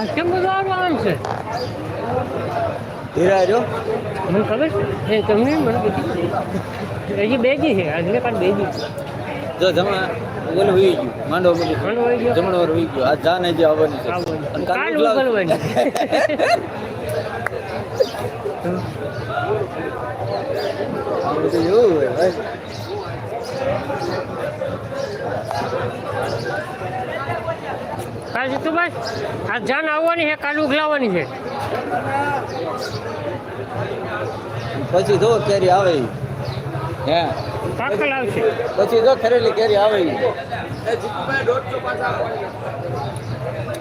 આ કેમ બધું આવવાનું છે? હીરા જો મને ખબર છે? એ તમને મને બધી. હજી બેજી છે આજને પણ બેજી જો જમા ઓલું હોઈ ગયું. માંડો બોલી માંડો હોઈ ગયો? જમણો હોઈ ગયો. આ જાને જે આવવાની છે. અને કાલ ઉગલવાની. ભાઈ. કાલ જીતુભાઈ આ જાન આવવાની છે કાલ ઉગલાવાની છે પછી જો કેરી આવે. હે પાકલ આવશે પછી જો ખરેલી કેરી આવે ઈ.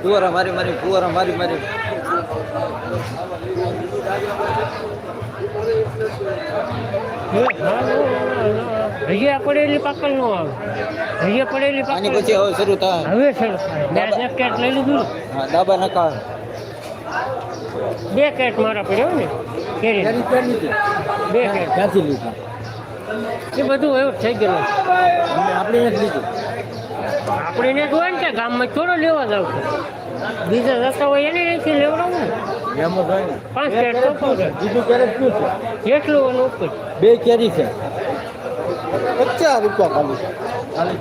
ફુવારા મારી મારી ફુવારા મારી મારી હજી પડેલી પાકલ નો આવે. હજી પડેલી પાકલ પછી હવે શરૂ થાય. હવે સર બે જેકેટ કેટ લઈ લીધું. હા ડાબા નકા બે કેટ મારા પડ્યો ને. કેરી. બે કેટ. ક્યાંથી લીધી? એ બધું એવું થઈ ગયેલું. આપણે નથી લીધું. આપણે ને જોવા ને કે ગામમાં થોડો લેવા જાવ છે. બીજા રસ્તા હોય એને અહીંથી લેવડાવું ને. પાંચ કેટ તો પડે બીજું કેરી શું છે? કેટલું એનું ઉપર. બે કેરી છે. પચાસ રૂપિયા ખાલી. ખાલી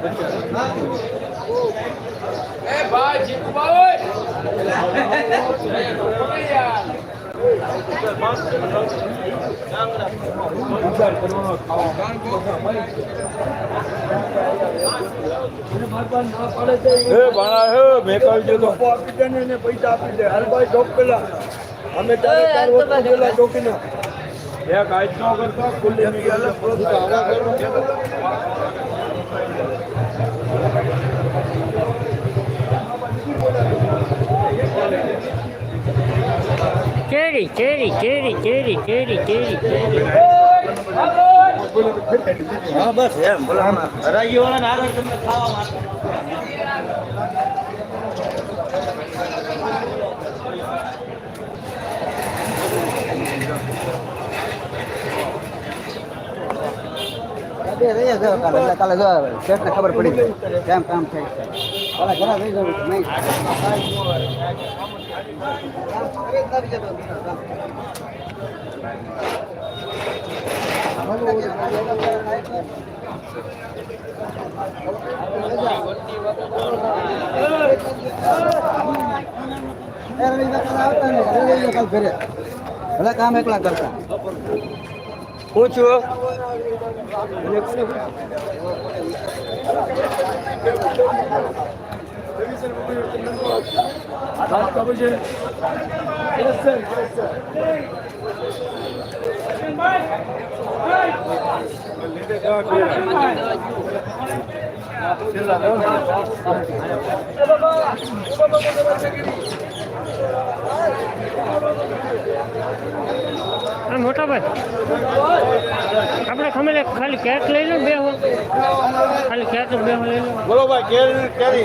પૈસા આપી દે. હાલ ભાઈ પેલા. અમે ચારે ચાર વર્ષ પેલા ડોકીને એક આજ નો ખુલ્લી કેરી કેરી કેરી કેરી કેરી કેરી કેરી. હા બસ. એમ. બોલો હરાજી વાળા ને આગળ તમને ખાવા માટે કાલે જો શેઠને ખબર પડી ગઈ કેમ કામ થાય છે કાલે રહી જવું નહીં ભલે કામ એકલા કરતા પૂછ્યું હા મોટા ભાઈ આપણે ખમે ખાલી કેટ લઈ લો બે હો. ખાલી કેટ બે હો લઈ લો. બોલો ભાઈ, કેરી કેરી.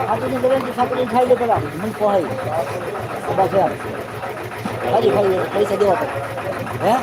ছাত্রী দেবেন তো ছাত্রী খাইলে তোরা মন পড়াই বাসে আর খাই খাই পয়সা দেওয়া তো হ্যাঁ